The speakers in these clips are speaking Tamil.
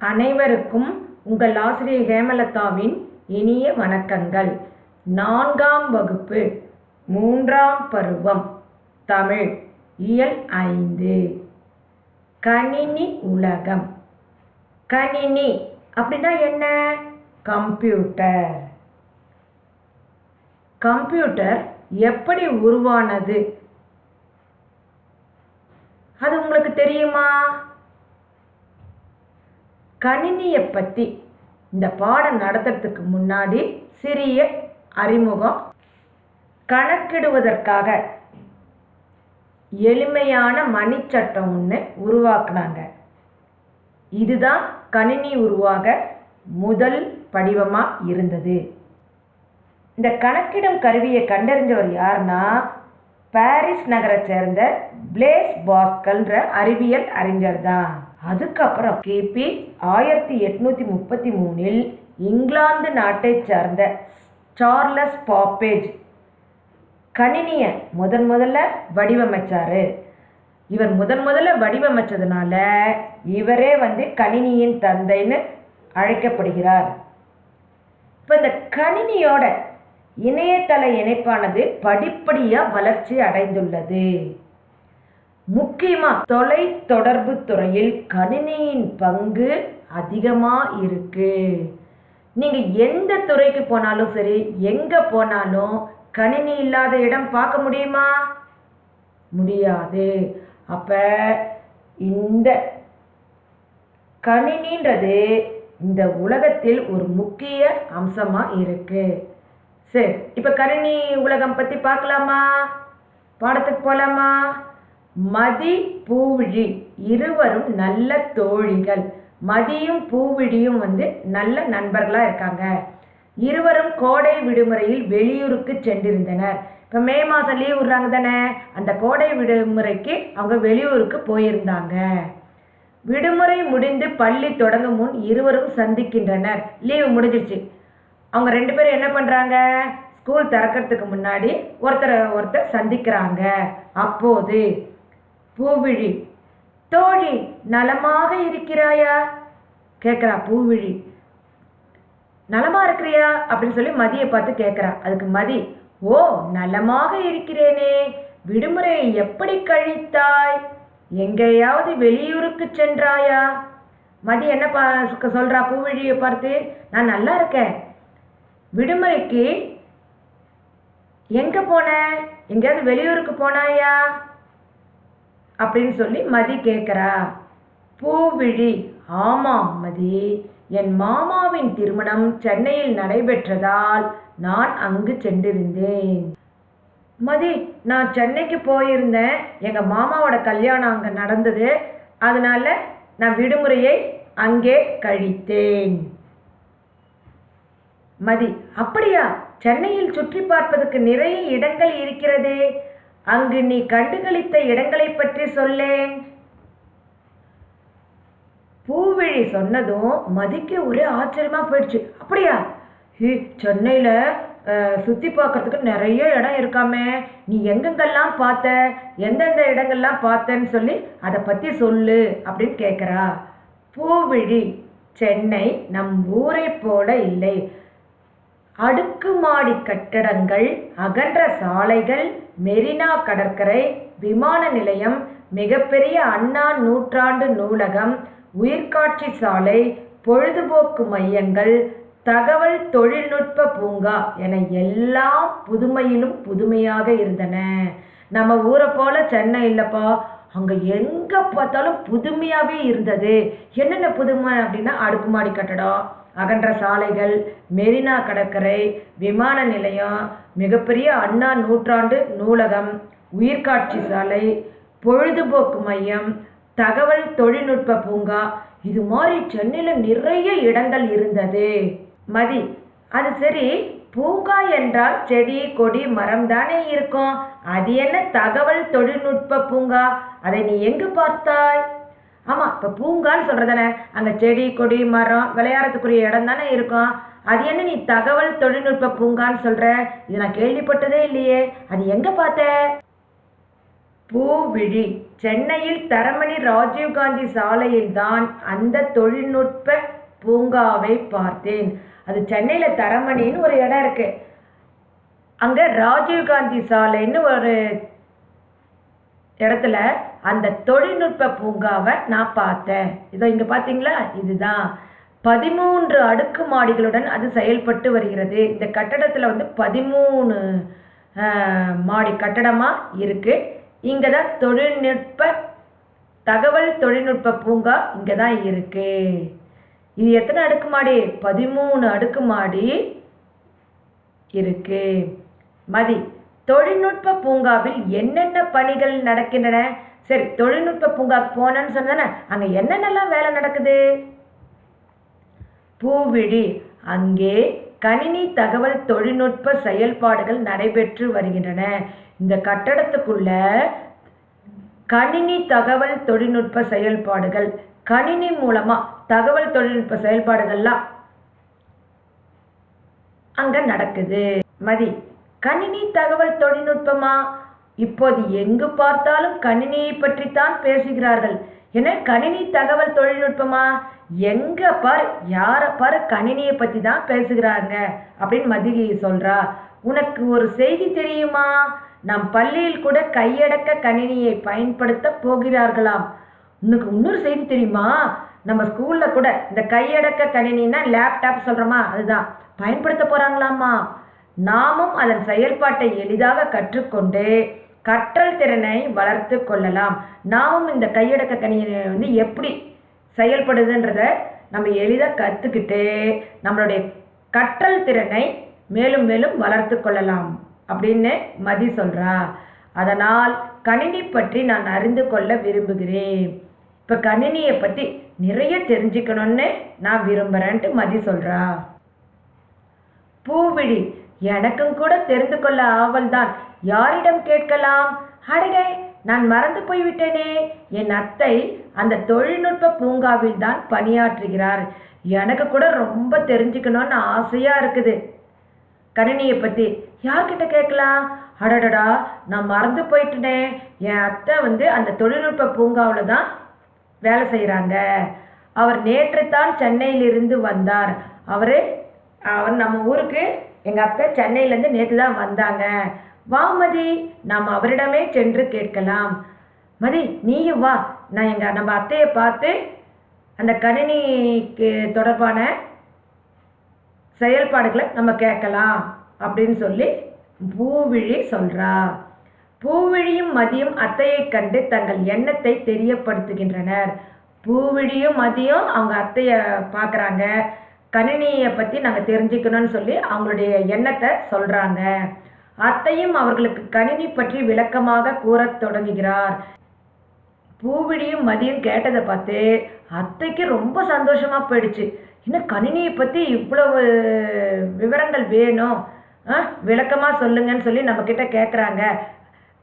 அனைவருக்கும் உங்கள் ஆசிரியர் ஹேமலதாவின் இனிய வணக்கங்கள். நான்காம் வகுப்பு மூன்றாம் பருவம் தமிழ் இயல் ஐந்து. கணினி உலகம். கணினி அப்படின்னா என்ன? கம்ப்யூட்டர். கம்ப்யூட்டர் எப்படி உருவானது? அது உங்களுக்கு தெரியுமா? கணினியை பற்றி இந்த பாடம் நடத்துறதுக்கு முன்னாடி சிறிய அறிமுகம். கணக்கிடுவதற்காக எளிமையான மணிச்சட்டம் ஒன்று உருவாக்குனாங்க. இதுதான் கணினி உருவாக முதல் படிவமாக இருந்தது. இந்த கணக்கிடும் கருவியை கண்டறிஞ்சவர் யாருன்னா பாரிஸ் நகரை சேர்ந்த பிளேஸ் பாஸ்கல்ன்ற அறிவியல் அறிஞர் தான் அதுக்கப்புறம் கிபி ஆயிரத்தி எட்நூத்தி முப்பத்தி மூணில் இங்கிலாந்து நாட்டை சார்ந்த சார்லஸ் பாப்பேஜ் கணினியை முதன் முதல்ல வடிவமைச்சார். இவர் முதன் முதல்ல வடிவமைச்சதுனால இவரே வந்து கணினியின் தந்தைன்னு அழைக்கப்படுகிறார். இப்போ இந்த கணினியோட இணையதள இணைப்பானது படிப்படியாக வளர்ச்சி அடைந்துள்ளது. முக்கியமாக தொலை தொடர்பு துறையில் கணினியின் பங்கு அதிகமாக இருக்கு. நீங்கள் எந்த துறைக்கு போனாலும் சரி எங்கே போனாலும் கணினி இல்லாத இடம் பார்க்க முடியுமா? முடியாது. அப்போ இந்த கணினின்றது இந்த உலகத்தில் ஒரு முக்கிய அம்சமாக இருக்கு. சரி இப்போ கணினி உலகம் பற்றி பார்க்கலாமா? பாடத்துக்கு போகலாமா மதி பூவிழி இருவரும் நல்ல தோழிகள். மதியும் பூவிழியும் வந்து நல்ல நண்பர்களாக இருக்காங்க. இருவரும் கோடை விடுமுறையில் வெளியூருக்கு சென்றிருந்தனர். இப்போ மே மாதம் லீவ் விடுறாங்க தானே? அந்த கோடை விடுமுறைக்கு அவங்க வெளியூருக்கு போயிருந்தாங்க. விடுமுறை முடிந்து பள்ளி தொடங்கும் முன் இருவரும் சந்திக்கின்றனர். லீவு முடிஞ்சிருச்சு. அவங்க ரெண்டு பேரும் என்ன பண்ணுறாங்க ஸ்கூல் திறக்கிறதுக்கு முன்னாடி ஒருத்தரை ஒருத்தர் சந்திக்கிறாங்க. அப்போது பூவிழி. தோழி நலமாக இருக்கிறாயா? கேட்குறா பூவிழி. நலமாக இருக்கிறியா? அப்படின்னு சொல்லி மதியை பார்த்து கேட்குறா. அதுக்கு மதி ஓ நலமாக இருக்கிறேனே. விடுமுறையை எப்படி கழித்தாய்? எங்கேயாவது வெளியூருக்கு சென்றாயா? மதி என்ன பா சொல்கிறா பூவிழியை பார்த்து நான் நல்லா இருக்கேன். விடுமுறைக்கு எங்கே போன? எங்கேயாவது வெளியூருக்கு போனாயா? அப்படின்னு சொல்லி மதி கேட்குறா பூவிழி ஆமாம் மதி. என் மாமாவின் திருமணம் சென்னையில் நடைபெற்றதால் நான் அங்கு சென்றிருந்தேன். மதி நான் சென்னைக்கு போயிருந்தேன். எங்கள் மாமாவோட கல்யாணம் அங்கே நடந்தது. அதனால நான் விடுமுறையை அங்கே கழித்தேன். மதி அப்படியா? சென்னையில் சுற்றி பார்ப்பதற்கு நிறைய இடங்கள் இருக்கிறதே. அங்கு நீ கண்டுகளித்த இடங்களை பற்றி சொல்லேன் பூவிழி சொன்னதும் மதிக்க ஒரே ஆச்சரியமா போயிடுச்சு. அப்படியா? ஹே சென்னையில் சுற்றி பார்க்கறதுக்கு நிறைய இடம் இருக்காமே. நீ எங்கெங்கெல்லாம் பார்த்த? எந்தெந்த இடங்கள்லாம் பார்த்தேன்னு சொல்லி அதை பற்றி சொல்லு அப்படின்னு கேட்குறா பூவிழி சென்னை நம் ஊரை போல இல்லை. அடுக்குமாடி கட்டடங்கள் அகன்ற சாலைகள் மெரினா கடற்கரை விமான நிலையம் மிகப்பெரிய அண்ணா நூற்றாண்டு நூலகம் உயிர்காட்சி சாலை பொழுதுபோக்கு மையங்கள் தகவல் தொழில்நுட்ப பூங்கா என எல்லாம் புதுமையிலும் புதுமையாக இருந்தன. நம்ம ஊரை போல சென்னை இல்லைப்பா. அங்கே எங்கே பார்த்தாலும் புதுமையாகவே இருந்தது. என்னென்ன புதுமை அப்படின்னா அடுக்குமாடி கட்டடம். அகன்ற சாலைகள் மெரினா கடற்கரை விமான நிலையம் மிகப்பெரிய அண்ணா நூற்றாண்டு நூலகம் உயிர்காட்சி சாலை பொழுதுபோக்கு மையம் தகவல் தொழில்நுட்ப பூங்கா. இது மாதிரி சென்னையில் நிறைய இடங்கள் இருந்தது. மதி அது சரி பூங்கா என்றால் செடி கொடி மரம் தானே இருக்கும். அது என்ன தகவல் தொழில்நுட்ப பூங்கா? அதை நீ எங்கு பார்த்தாய்? ஆமாம் இப்போ பூங்கான்னு சொல்கிறதானே அங்கே செடி கொடி மரம் விளையாடுறதுக்குரிய இடம் தானே இருக்கும். அது என்ன நீ தகவல் தொழில்நுட்ப பூங்கான்னு சொல்கிற இது நான் கேள்விப்பட்டதே இல்லையே. அது எங்கே பார்த்த? பூவிழி சென்னையில் தரமணி ராஜீவ்காந்தி சாலையில்தான் அந்த தொழில்நுட்ப பூங்காவை பார்த்தேன். அது சென்னையில் தரமணின்னு ஒரு இடம் இருக்குது அங்கே ராஜீவ்காந்தி சாலைன்னு ஒரு இடத்துல அந்த தொழில்நுட்ப பூங்காவை நான் பார்த்தேன். இதோ இங்கே பார்த்தீங்களா? இதுதான். பதிமூன்று அடுக்கு மாடிகளுடன் அது செயல்பட்டு வருகிறது. இந்த கட்டடத்தில் வந்து பதிமூணு மாடி கட்டடமாக இருக்குது இங்கே தான் தொழில்நுட்ப தகவல் தொழில்நுட்ப பூங்கா இங்கே தான் இருக்குது இது எத்தனை அடுக்குமாடி பதிமூணு அடுக்குமாடி இருக்குது மதி தொழில்நுட்ப பூங்காவில் என்னென்ன பணிகள் நடக்கின்றன? சரி தொழில்நுட்ப பூங்காக்கு போனேன்னு சொன்னேன் அங்கே என்னென்னலாம் வேலை நடக்குது? பூவிழி அங்கே கணினி தகவல் தொழில்நுட்ப செயல்பாடுகள் நடைபெற்று வருகின்றன. இந்த கட்டடத்துக்குள்ள கணினி தகவல் தொழில்நுட்ப செயல்பாடுகள் கணினி மூலமாக தகவல் தொழில்நுட்ப செயல்பாடுகள்லாம் அங்கே நடக்குது. மதி கணினி தகவல் தொழில்நுட்பமா? இப்போது எங்கு பார்த்தாலும் கணினியை பற்றித்தான் பேசுகிறார்கள். என கணினி தகவல் தொழில்நுட்பமா? எங்க பார் யாரை பார் கணினியை பத்தி தான் பேசுகிறாங்க அப்படின்னு மதி சொல்றா. உனக்கு ஒரு செய்தி தெரியுமா? நம் பள்ளியில் கூட கையடக்க கணினியை பயன்படுத்த போகிறார்களாம். உனக்கு இன்னொரு செய்தி தெரியுமா? நம்ம ஸ்கூல்ல கூட இந்த கையடக்க கணினின்னா லேப்டாப் சொல்றோமா? அதுதான். பயன்படுத்த போறாங்களாமா? நாமும் அதன் செயல்பாட்டை எளிதாக கற்றுக்கொண்டு கற்றல் திறனை வளர்த்து கொள்ளலாம். நாமும் இந்த கையடக்க கணினி வந்து எப்படி செயல்படுதுன்றத நம்ம எளிதாக கற்றுக்கிட்டு நம்மளுடைய கற்றல் திறனை மேலும் மேலும் வளர்த்து கொள்ளலாம் அப்படின்னு மதி சொல்கிறா அதனால் கணினி பற்றி நான் அறிந்து கொள்ள விரும்புகிறேன். இப்போ கணினியை பற்றி நிறைய தெரிஞ்சுக்கணும்னு நான் விரும்புகிறேன்ட்டு மதி சொல்கிறா பூவிழி எனக்கும் கூட தெரிந்து கொள்ள ஆவல்தான். யாரிடம் கேட்கலாம்? அடடே நான் மறந்து போய்விட்டேனே. என் அத்தை அந்த தொழில்நுட்ப பூங்காவில் தான் பணியாற்றுகிறார். எனக்கு கூட ரொம்ப தெரிஞ்சுக்கணும்னு ஆசையாக இருக்குது. கணினியை பற்றி யார்கிட்ட கேட்கலாம்? அடடடா நான் மறந்து போயிட்டேனே. என் அத்தை வந்து அந்த தொழில்நுட்ப பூங்காவில் தான் வேலை செய்கிறாங்க அவர் நேற்று தான் சென்னையிலிருந்து வந்தார். அவர் அவர் நம்ம ஊருக்கு எங்கள் அத்தை சென்னையிலேருந்து நேற்று தான் வந்தாங்க. வா மதி நாம் அவரிடமே சென்று கேட்கலாம். மதி நீயும் வா. நான் எங்கள் நம்ம அத்தையை பார்த்து அந்த கணினிக்கு தொடர்பான செயல்பாடுகளை நம்ம கேட்கலாம் அப்படின்னு சொல்லி பூவிழி சொல்கிறா பூவிழியும் மதியும் அத்தையை கண்டு தங்கள் எண்ணத்தை தெரியப்படுத்துகின்றனர். பூவிழியும் மதியம் அவங்க அத்தையை பார்க்குறாங்க. கணினியை பற்றி நாங்கள் தெரிஞ்சுக்கணும்னு சொல்லி அவங்களுடைய எண்ணத்தை சொல்கிறாங்க அத்தையும் அவர்களுக்கு கணினி பற்றி விளக்கமாக கூறத் தொடங்குகிறார். பூவிடியும் மதியம் கேட்டதை பார்த்து அத்தைக்கு ரொம்ப சந்தோஷமாக போயிடுச்சு. இன்னும் கணினியை பற்றி இவ்வளவு விவரங்கள் வேணும். ஆ விளக்கமாக சொல்லுங்கன்னு சொல்லி நம்மக்கிட்ட கேட்குறாங்க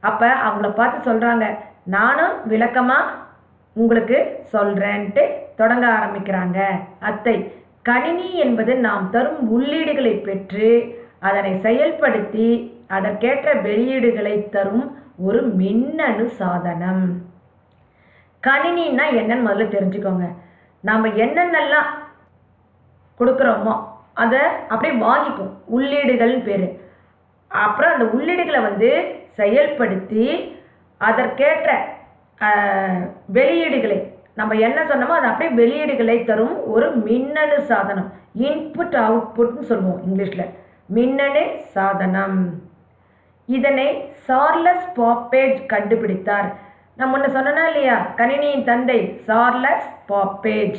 அப்போ அவங்கள பார்த்து சொல்கிறாங்க நானும் விளக்கமாக உங்களுக்கு சொல்கிறேன்ட்டு தொடங்க ஆரம்பிக்கிறாங்க அத்தை. கணினி என்பது நாம் தரும் உள்ளீடுகளை பெற்று அதனை செயல்படுத்தி அதற்கேற்ற வெளியீடுகளை தரும் ஒரு மின்னணு சாதனம். கணினின்னா என்னன்னு முதல்ல தெரிஞ்சுக்கோங்க. நாம் என்னென்னலாம் கொடுக்குறோமோ அதை அப்படியே வாங்கிக்கும். உள்ளீடுகள்னு பேர். அப்புறம் அந்த உள்ளீடுகளை வந்து செயல்படுத்தி அதற்கேற்ற வெளியீடுகளை நம்ம என்ன சொன்னோமோ அது அப்படியே வெளியீடுகளை தரும் ஒரு மின்னணு சாதனம். இன்புட் அவுட்புட்னு சொல்லுவோம் இங்கிலீஷில். மின்னணு சாதனம். இதனை சார்லஸ் பாப்பேஜ் கண்டுபிடித்தார். நான் முன்ன சொன்னனா இல்லையா? கணினியின் தந்தை சார்லஸ் பாப்பேஜ்.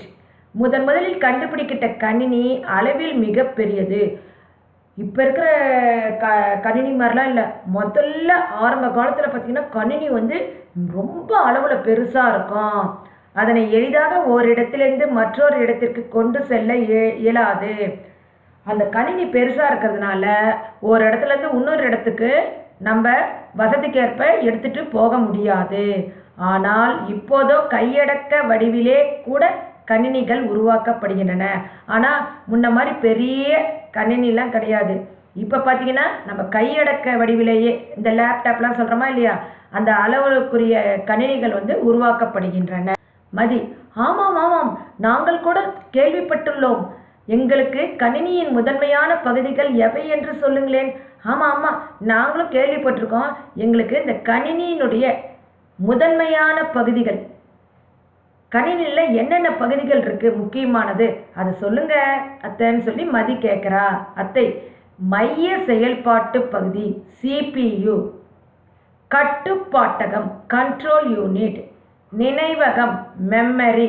முதன் முதலில் கண்டுபிடிக்கிட்ட கணினி அளவில் மிகப்பெரியது இப்போ இருக்கிற க கணினி மாதிரிலாம் இல்லை. முதல்ல ஆரம்ப காலத்தில் பார்த்தீங்கன்னா கணினி வந்து ரொம்ப அளவில் பெருசாக இருக்கும். அதனை எளிதாக ஓரிடத்திலிருந்து மற்றொரு இடத்திற்கு கொண்டு செல்ல இயலாது. அந்த கணினி பெருசாக இருக்கிறதுனால ஒரு இடத்துலேருந்து இன்னொரு இடத்துக்கு நம்ம வசதிக்கேற்ப எடுத்துட்டு போக முடியாது. ஆனால் இப்போதோ கையடக்க வடிவிலே கூட கணினிகள் உருவாக்கப்படுகின்றன. ஆனால் முன்ன மாதிரி பெரிய கணினிலாம் கிடையாது. இப்போ பார்த்தீங்கன்னா நம்ம கையடக்க வடிவிலேயே இந்த லேப்டாப்லாம் சொல்கிறோமா இல்லையா? அந்த அளவுக்குரிய கணினிகள் வந்து உருவாக்கப்படுகின்றன. மதி ஆமாம் ஆமாம். நாங்கள் கூட கேள்விப்பட்டுள்ளோம். எங்களுக்கு கணினியின் முதன்மையான பகுதிகள் எவை என்று சொல்லுங்களேன். ஆமாம் ஆமாம் நாங்களும் கேள்விப்பட்டிருக்கோம். எங்களுக்கு இந்த கணினியினுடைய முதன்மையான பகுதிகள் கணினியில் என்னென்ன பகுதிகள் இருக்குது முக்கியமானது அதை சொல்லுங்க அத்தைன்னு சொல்லி மதி கேட்குறா. அத்தை மைய செயல்பாட்டு பகுதி சிபியு கட்டுப்பாட்டகம் கண்ட்ரோல் யூனிட் நினைவகம் மெமரி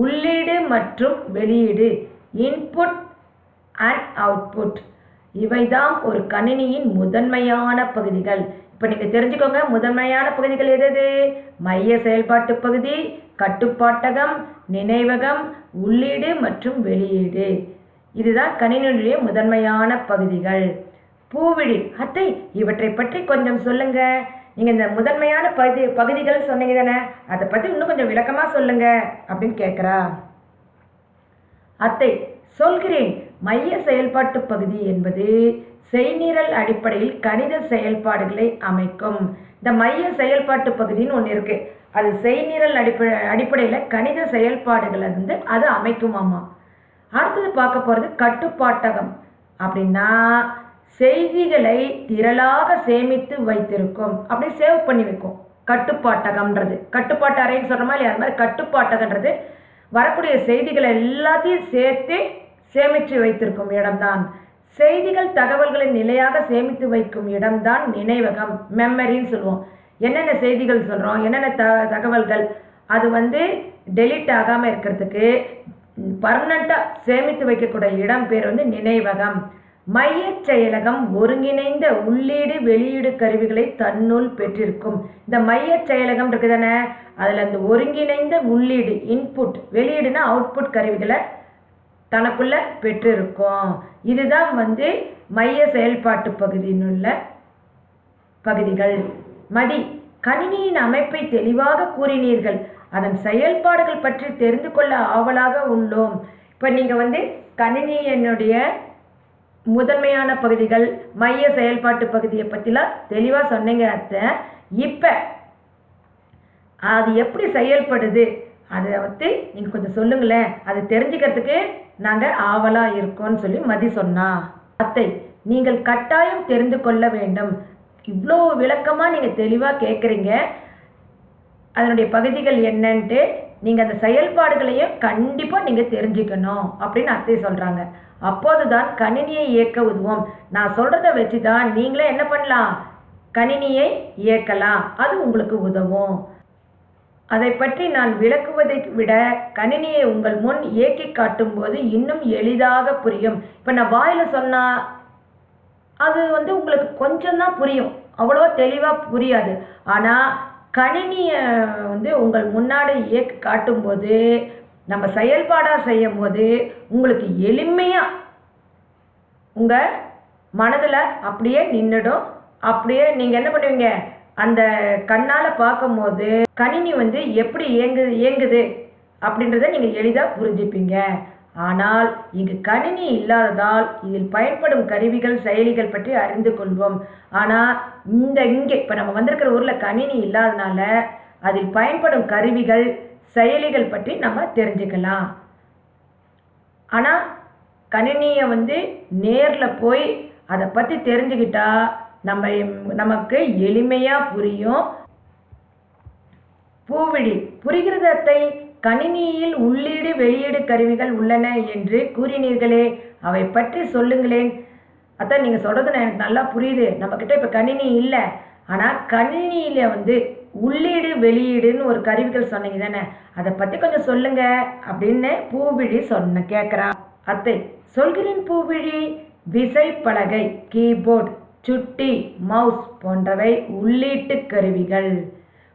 உள்ளீடு மற்றும் வெளியீடு. இன்புட் அண்ட் அவுட்புட் இவைதான் ஒரு கணினியின் முதன்மையான பகுதிகள். இப்போ நீங்கள் தெரிஞ்சுக்கோங்க முதன்மையான பகுதிகள் எது எது மைய செயல்பாட்டு பகுதி கட்டுப்பாட்டகம் நினைவகம் உள்ளீடு மற்றும் வெளியீடு. இதுதான் கணினியுடைய முதன்மையான பகுதிகள். பூவிழி அத்தை இவற்றை பற்றி கொஞ்சம் சொல்லுங்க. நீங்கள் இந்த முதன்மையான பகுதி பகுதிகள் சொன்னீங்க தானே அதை பற்றி இன்னும் கொஞ்சம் விளக்கமாக சொல்லுங்க அப்படின்னு கேட்குறா அத்தை சொல்கிறேன். மைய செயல்பாட்டு பகுதி என்பது செய்நிரல் அடிப்படையில் கணித செயல்பாடுகளை அமைக்கும். இந்த மைய செயல்பாட்டு பகுதின்னு ஒன்று இருக்கு. அது செய்நிரல் அடிப்படை அடிப்படையில் கணித செயல்பாடுகளை வந்து அது அமைக்குமாமா? அடுத்தது பார்க்க போகிறது கட்டுப்பாட்டகம் அப்படின்னா செய்திகளை திரளாக சேமித்து வைத்திருக்கும். அப்படி சேவ் பண்ணி வைக்கும். கட்டுப்பாட்டகம்ன்றது. கட்டுப்பாட்டு அறைன்னு சொல்கிறோமா இல்லையா? அது மாதிரி கட்டுப்பாட்டகன்றது வரக்கூடிய செய்திகளை எல்லாத்தையும் சேர்த்து சேமித்து வைத்திருக்கும் இடம்தான். செய்திகள் தகவல்களை நிலையாக சேமித்து வைக்கும் இடம்தான் நினைவகம் மெமரின்னு சொல்லுவோம். என்னென்ன செய்திகள் சொல்கிறோம் என்னென்ன த தகவல்கள் அது வந்து டெலிட் ஆகாமல் இருக்கிறதுக்கு பர்மனண்ட்டாக சேமித்து வைக்கக்கூடிய இடம் பேர் வந்து நினைவகம். மையச் செயலகம் ஒருங்கிணைந்த உள்ளீடு வெளியீடு கருவிகளை தன்னுள் பெற்றிருக்கும். இந்த மையச் செயலகம் இருக்குதானே? அதில் அந்த ஒருங்கிணைந்த உள்ளீடு இன்புட் வெளியீடுனா அவுட்புட் கருவிகளை தனக்குள்ள பெற்றிருக்கும். இதுதான் வந்து மைய செயல்பாட்டு பகுதியினுள்ள பகுதிகள். மதி கணினியின் அமைப்பை தெளிவாக கூறினீர்கள். அதன் செயல்பாடுகள் பற்றி தெரிந்து கொள்ள ஆவலாக உள்ளோம். இப்போ நீங்கள் வந்து கணினியினுடைய முதன்மையான பகுதிகள் மைய செயல்பாட்டு பகுதியை பற்றிலாம் தெளிவாக சொன்னீங்க அத்தை. இப்போ அது எப்படி செயல்படுது? அதை வந்து நீங்கள் கொஞ்சம் சொல்லுங்களேன். அது தெரிஞ்சுக்கிறதுக்கு நாங்கள் ஆவலாக இருக்கோம்னு சொல்லி மதி சொன்னா. அத்தை நீங்கள் கட்டாயம் தெரிந்து கொள்ள வேண்டும். இவ்வளோ விளக்கமாக நீங்கள் தெளிவாக கேட்குறீங்க அதனுடைய பகுதிகள் என்னன்ட்டு நீங்கள் அந்த செயல்பாடுகளையும் கண்டிப்பாக நீங்கள் தெரிஞ்சுக்கணும் அப்படின்னு அத்தை சொல்கிறாங்க அப்போது தான் கணினியை இயக்க உதவும். நான் சொல்கிறத வச்சு தான் நீங்களே என்ன பண்ணலாம்? கணினியை இயக்கலாம். அது உங்களுக்கு உதவும். அதை பற்றி நான் விளக்குவதை விட கணினியை உங்கள் முன் இயக்கி காட்டும்போது இன்னும் எளிதாக புரியும். இப்போ நான் வாயில் சொன்னால் அது வந்து உங்களுக்கு கொஞ்சம்தான் புரியும். அவ்வளோ தெளிவாக புரியாது. ஆனால் கணினியை வந்து உங்கள் முன்னாடி இயக்கி காட்டும்போது நம்ம செயல்பாடாக செய்யும் போது உங்களுக்கு எளிமையாக உங்கள் மனதில் அப்படியே நின்றுடும் அப்படியே நீங்கள் என்ன பண்ணுவீங்க? அந்த கண்ணால் பார்க்கும்போது கணினி வந்து எப்படி இயங்குது இயங்குது அப்படின்றத நீங்கள் எளிதாக புரிஞ்சுப்பீங்க. ஆனால் இங்கு கணினி இல்லாததால் இதில் பயன்படும் கருவிகள் செயலிகள் பற்றி அறிந்து கொள்வோம். ஆனால் இந்த இங்கே இப்போ நம்ம வந்திருக்கிற ஊரில் கணினி இல்லாதனால அதில் பயன்படும் கருவிகள் செயலிகள் பற்றி நம்ம தெரிஞ்சுக்கலாம். ஆனால் கணினியை வந்து நேரில் போய் அதை பற்றி தெரிஞ்சுக்கிட்டா நம்ம நமக்கு எளிமையாக புரியும். பூவிழி புரிகிறது அத்தை கணினியில் உள்ளீடு வெளியீடு கருவிகள் உள்ளன என்று கூறினீர்களே அவை பற்றி சொல்லுங்களேன். அத்தான் நீங்கள் சொல்கிறது எனக்கு நல்லா புரியுது. நம்மக்கிட்ட இப்போ கணினி இல்லை. ஆனால் கணினியில் வந்து உள்ளீடு வெளியீடுன்னு ஒரு கருவிகள் சொன்னீங்க தானே? அதை பற்றி கொஞ்சம் சொல்லுங்க அப்படின்னு பூவிழி சொன்ன கேட்குறா அத்தை சொல்கிறேன் பூவிழி. விசைப்பலகை கீபோர்ட் சுட்டி மவுஸ் போன்றவை உள்ளீட்டு கருவிகள்.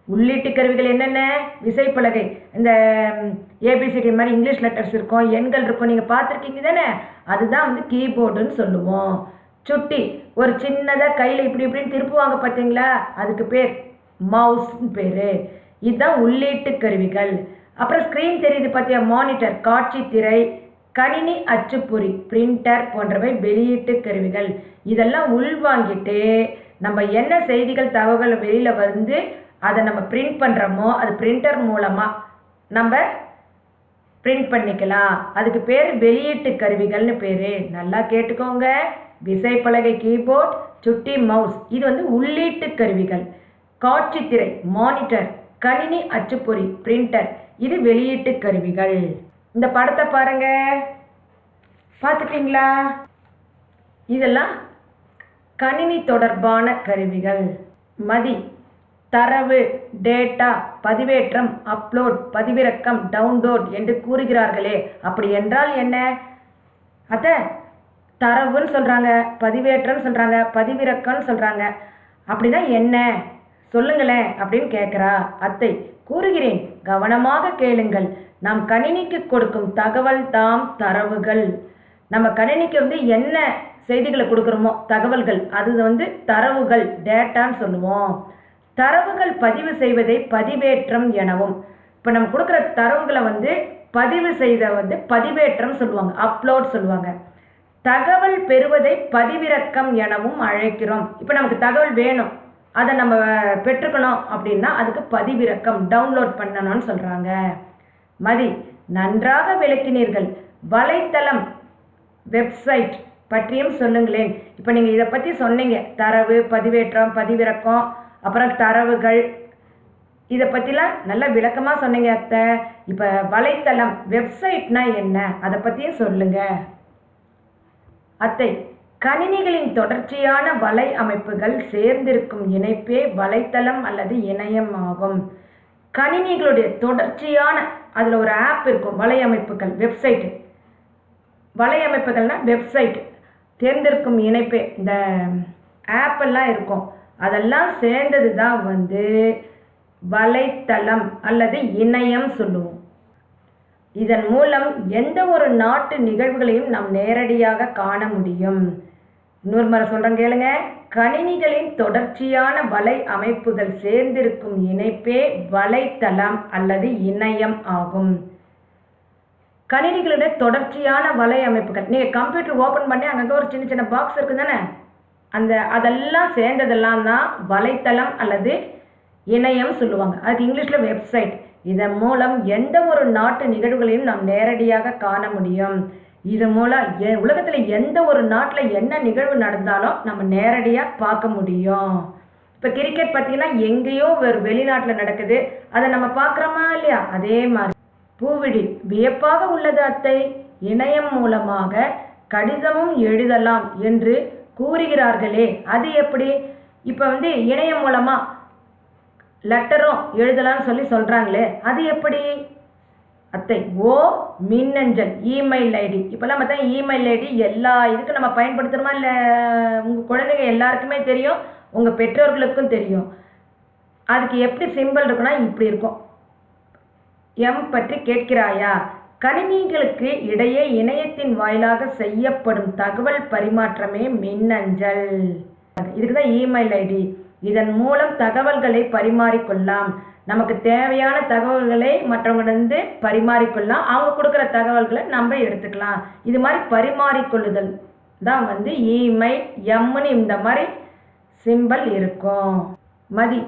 உள்ளீட்டு கருவிகள் என்னென்ன? விசைப்பலகை இந்த ஏபிசிடி மாதிரி இங்கிலீஷ் லெட்டர்ஸ் இருக்கும் எண்கள் இருக்கும் நீங்கள் பார்த்துருக்கீங்க தானே? அதுதான் வந்து கீபோர்டுன்னு சொல்லுவோம். சுட்டி ஒரு சின்னதாக கையில் இப்படி இப்படின்னு திருப்புவாங்க பார்த்தீங்களா அதுக்கு பேர் மவுஸ்னு பேர். இதுதான் உள்ளீட்டு கருவிகள். அப்புறம் ஸ்க்ரீன் தெரியுது பார்த்தியா மானிட்டர் காட்சி திரை கணினி அச்சுப்பொறி பிரிண்டர் போன்றவை வெளியீட்டு கருவிகள். இதெல்லாம் உள்வாங்கிட்டு நம்ம என்ன செய்திகள் தகவல் வெளியில் வந்து அதை நம்ம பிரிண்ட் பண்ணுறோமோ அது பிரிண்டர் மூலமாக நம்ம பிரிண்ட் பண்ணிக்கலாம். அதுக்கு பேர் வெளியீட்டு கருவிகள்னு பேர். நல்லா கேட்டுக்கோங்க. விசைப்பலகை கீபோர்ட் சுட்டி மவுஸ் இது வந்து உள்ளீட்டு கருவிகள். காட்சித்திரை மானிட்டர் கணினி அச்சுப்பொறி பிரிண்டர் இது வெளியீட்டு கருவிகள். இந்த படத்தை பாருங்க. பார்த்துட்டீங்களா? இதெல்லாம் கணினி தொடர்பான கருவிகள். மதி தரவு டேட்டா பதிவேற்றம் அப்லோட் பதிவிறக்கம் டவுன்லோட் என்று கூறுகிறார்களே. அப்படி என்றால் என்ன? அத தரவுன்னு சொல்கிறாங்க பதிவேற்றம்னு சொல்கிறாங்க பதிவிறக்கம்னு சொல்கிறாங்க அப்படின்னா என்ன? சொல்லுங்களேன் அப்படின்னு கேட்குறா. அத்தை கூறுகிறேன் கவனமாக கேளுங்கள். நாம் கணினிக்கு கொடுக்கும் தகவல் தாம் தரவுகள். நம்ம கணினிக்கு வந்து என்ன செய்திகளை கொடுக்குறோமோ தகவல்கள் அது வந்து தரவுகள் டேட்டான்னு சொல்லுவோம். தரவுகள் பதிவு செய்வதை பதிவேற்றம் எனவும். இப்போ நம்ம கொடுக்குற தரவுகளை வந்து பதிவு செய்த வந்து பதிவேற்றம் சொல்லுவாங்க அப்லோட் சொல்லுவாங்க. தகவல் பெறுவதை பதிவிறக்கம் எனவும் அழைக்கிறோம். இப்போ நமக்கு தகவல் வேணும். அதை நம்ம பெற்றுக்கணும் அப்படின்னா அதுக்கு பதிவிறக்கம் டவுன்லோட் பண்ணணும்னு சொல்கிறாங்க மதி நன்றாக விளக்கினீர்கள். வலைத்தளம் வெப்சைட் பற்றியும் சொல்லுங்களேன். இப்போ நீங்கள் இதை பற்றி சொன்னீங்க. தரவு பதிவேற்றம் பதிவிறக்கம் அப்புறம் தரவுகள். இதை பற்றிலாம் நல்ல விளக்கமாக சொன்னீங்க அத்தை. இப்போ வலைத்தளம் வெப்சைட்னா என்ன? அதை பற்றியும் சொல்லுங்கள் அத்தை கணினிகளின் தொடர்ச்சியான வலை அமைப்புகள் சேர்ந்திருக்கும் இணைப்பே வலைத்தளம் அல்லது இணையம் ஆகும். கணினிகளுடைய தொடர்ச்சியான அதில் ஒரு ஆப் இருக்கும் வலையமைப்புகள் வெப்சைட் வலையமைப்புகள்னால் வெப்சைட் தேர்ந்தெடுக்கும் இணைப்பே இந்த ஆப்பெல்லாம் இருக்கும். அதெல்லாம் சேர்ந்தது தான் வந்து வலைத்தளம் அல்லது இணையம் சொல்லுவோம். இதன் மூலம் எந்த ஒரு நாட்டு நிகழ்வுகளையும் நாம் நேரடியாக காண முடியும். இன்னொரு முறை சொல்கிறேன் கேளுங்க. கணினிகளின் தொடர்ச்சியான வலை அமைப்புகள் சேர்ந்திருக்கும் இணைப்பே வலைத்தளம் அல்லது இணையம் ஆகும். கணினிகளுடைய தொடர்ச்சியான வலை அமைப்புகள். நீங்கள் கம்ப்யூட்டர் ஓப்பன் பண்ணி அங்கங்கே ஒரு சின்ன சின்ன பாக்ஸ் இருக்குது தானே அந்த அதெல்லாம் சேர்ந்ததெல்லாம் தான் வலைத்தளம் அல்லது இணையம் சொல்லுவாங்க. அதுக்கு இங்கிலீஷில் வெப்சைட் இதன் மூலம் எந்த ஒரு நாட்டு நிகழ்வுகளையும் நாம் நேரடியாக காண முடியும். இது மூலம் எ உலகத்தில் எந்த ஒரு நாட்டில் என்ன நிகழ்வு நடந்தாலும் நம்ம நேரடியாக பார்க்க முடியும். இப்போ கிரிக்கெட் பார்த்தீங்கன்னா எங்கேயோ ஒரு வெளிநாட்டில் நடக்குது. அதை நம்ம பார்க்குறோமா இல்லையா? அதே மாதிரி. பூவிடி வியப்பாக உள்ளது அத்தை. இணையம் மூலமாக கடிதமும் எழுதலாம் என்று கூறுகிறார்களே. அது எப்படி? இப்போ வந்து இணையம் மூலமாக லெட்டரும் எழுதலாம்னு சொல்லி சொல்கிறாங்களே அது எப்படி? அத்தை ஓ மின்னஞ்சல் இமெயில் ஐடி. இப்போல்லாம் பார்த்தா இமெயில் ஐடி எல்லா இதுக்கும் நம்ம பயன்படுத்துகிறோமா இல்லை உங்கள் குழந்தைங்க எல்லாருக்குமே தெரியும் உங்கள் பெற்றோர்களுக்கும் தெரியும். அதுக்கு எப்படி சிம்பிள் இருக்குன்னா இப்படி இருக்கும். எம் பற்றி கேட்கிறாயா? கணினிகளுக்கு இடையே இணையத்தின் வாயிலாக செய்யப்படும் தகவல் பரிமாற்றமே மின்னஞ்சல். இதுக்கு தான் இமெயில் ஐடி. இதன் மூலம் தகவல்களை பரிமாறிக்கொள்ளலாம். நமக்கு தேவையான தகவல்களை மற்றவங்களிருந்து பரிமாறிக்கொள்ளலாம். அவங்க கொடுக்குற தகவல்களை நம்ம எடுத்துக்கலாம். இது மாதிரி பரிமாறிக்கொள்ளுதல் தான் வந்து இமெயில் எம்னு இந்த மாதிரி சிம்பல் இருக்கும். மதி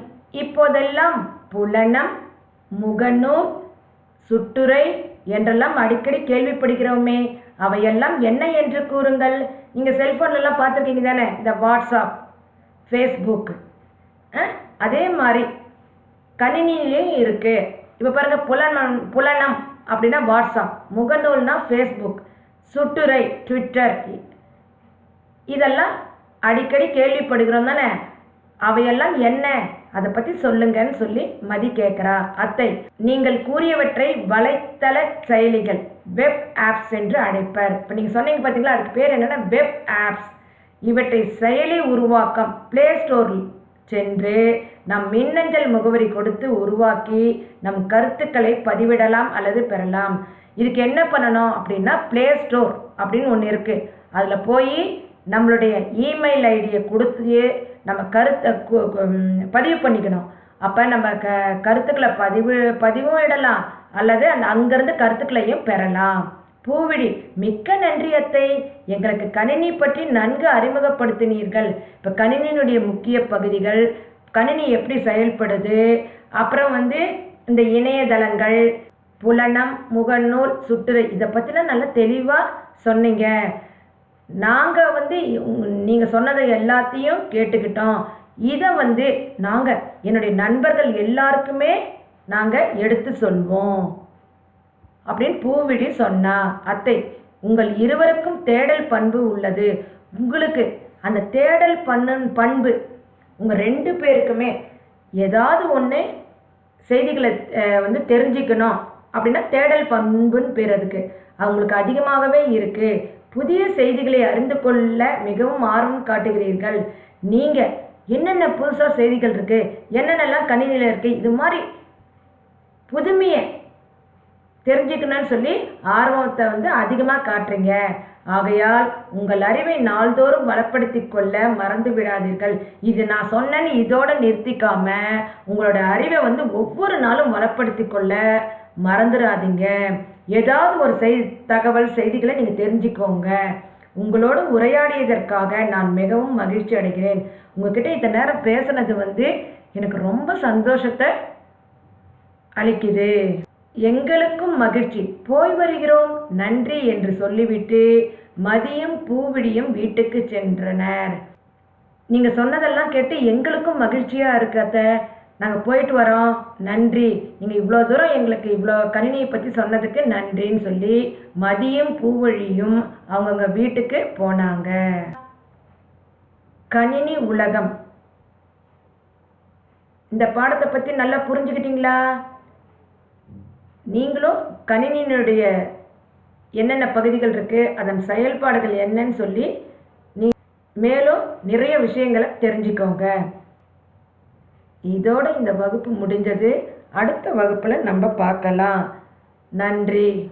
இப்போதெல்லாம் புலனம் முகநூல் சுட்டுரை என்றெல்லாம் அடிக்கடி கேள்விப்படுகிறோமே. அவையெல்லாம் என்ன என்று கூறுங்கள். நீங்கள் செல்ஃபோன்லலாம் பார்த்துருக்கீங்க தானே இந்த வாட்ஸ்அப் ஃபேஸ்புக் அதே மாதிரி கணினியிலையும் இருக்குது இப்போ பாருங்கள் புலனம் புலனம் அப்படின்னா வாட்ஸ்அப் முகநூல்னா ஃபேஸ்புக் சுட்டுரை ட்விட்டர் இதெல்லாம் அடிக்கடி கேள்விப்படுகிறோம் தானே? அவையெல்லாம் என்ன? அதை பற்றி சொல்லுங்கன்னு சொல்லி மதி கேட்குறா. அத்தை நீங்கள் கூறியவற்றை வலைத்தள செயலிகள் வெப் ஆப்ஸ் என்று அழைப்பர். இப்போ நீங்கள் சொன்னீங்க பார்த்தீங்களா அதுக்கு பேர் என்னென்னா வெப் ஆப்ஸ் இவற்றை செயலி உருவாக்கம் ப்ளே ஸ்டோரில் சென்று நம் மின்னஞ்சல் முகவரி கொடுத்து உருவாக்கி நம் கருத்துக்களை பதிவிடலாம் அல்லது பெறலாம். இதுக்கு என்ன பண்ணணும் அப்படின்னா ப்ளே ஸ்டோர் அப்படின்னு ஒன்று இருக்குது அதில் போய் நம்மளுடைய இமெயில் ஐடியை கொடுத்து நம்ம கருத்தை கு- பதிவு பண்ணிக்கணும். அப்போ நம்ம க கருத்துக்களை பதிவு பதிவும் இடலாம் அல்லது அந்த அங்கேருந்து கருத்துக்களையும் பெறலாம். பூவிழி மிக்க நன்றியத்தை எங்களுக்கு கணினி பற்றி நன்கு அறிமுகப்படுத்தினீர்கள். இப்போ கணினியினுடைய முக்கிய பகுதிகள் கணினி எப்படி செயல்படுது? அப்புறம் வந்து இந்த இணையதளங்கள் புலனம் முகநூல் சுட்டுரை இதை பற்றிலாம் நல்லா தெளிவாக சொன்னீங்க. நாங்கள் வந்து நீங்கள் சொன்னதை எல்லாத்தையும் கேட்டுக்கிட்டோம். இதை வந்து நாங்கள் என்னுடைய நண்பர்கள் எல்லாருக்குமே நாங்கள் எடுத்து சொல்வோம். அப்படின்னு பூவிழி சொன்னா அத்தை உங்கள் இருவருக்கும் தேடல் பண்பு உள்ளது. உங்களுக்கு அந்த தேடல் பண்ணு பண்பு உங்கள் ரெண்டு பேருக்குமே ஏதாவது ஒன்று செய்திகளை வந்து தெரிஞ்சுக்கணும் அப்படின்னா தேடல் பண்புன்னு பேர் அதுக்கு. அவங்களுக்கு அதிகமாகவே இருக்குது புதிய செய்திகளை அறிந்து கொள்ள மிகவும் ஆர்வம் காட்டுகிறீர்கள். நீங்கள் என்னென்ன புதுசாக செய்திகள் இருக்குது என்னென்னலாம் கணினியில் இருக்குது இது மாதிரி புதுமையை தெரிஞ்சுக்கணும்னு சொல்லி ஆர்வத்தை வந்து அதிகமாக காட்டுறீங்க. ஆகையால் உங்கள் அறிவை நாள்தோறும் வளப்படுத்தி கொள்ள மறந்து விடாதீர்கள். இது நான் சொன்னேன்னு இதோட நிறுத்திக்காம உங்களோட அறிவை வந்து ஒவ்வொரு நாளும் வளப்படுத்தி கொள்ள மறந்துடாதீங்க ஏதாவது ஒரு செய்தி தகவல் செய்திகளை நீங்கள் தெரிஞ்சுக்கோங்க. உங்களோடு உரையாடியதற்காக நான் மிகவும் மகிழ்ச்சி அடைகிறேன். உங்ககிட்ட இத்தனை நேரம் பேசுனது வந்து எனக்கு ரொம்ப சந்தோஷத்தை அளிக்குது. எங்களுக்கும் மகிழ்ச்சி. போய் வருகிறோம். நன்றி என்று சொல்லிவிட்டு மதியம் பூவிடியும் வீட்டுக்கு சென்றனர். நீங்கள் சொன்னதெல்லாம் கேட்டு எங்களுக்கும் மகிழ்ச்சியாக இருக்கு நாங்கள் போயிட்டு வரோம். நன்றி. நீங்கள் இவ்வளோ தூரம் எங்களுக்கு இவ்வளோ கணினியை பற்றி சொன்னதுக்கு நன்றின்னு சொல்லி மதியம் பூவழியும் அவங்கவுங்க வீட்டுக்கு போனாங்க. கணினி உலகம். இந்த பாடத்தை பற்றி நல்லா புரிஞ்சுக்கிட்டீங்களா? நீங்களும் கணினியினுடைய என்னென்ன பகுதிகள் இருக்குது அதன் செயல்பாடுகள் என்னன்னு சொல்லி நீ மேலும் நிறைய விஷயங்களை தெரிஞ்சுக்கோங்க. இதோட இந்த வகுப்பு முடிஞ்சது. அடுத்த வகுப்பில் நம்ம பார்க்கலாம். நன்றி.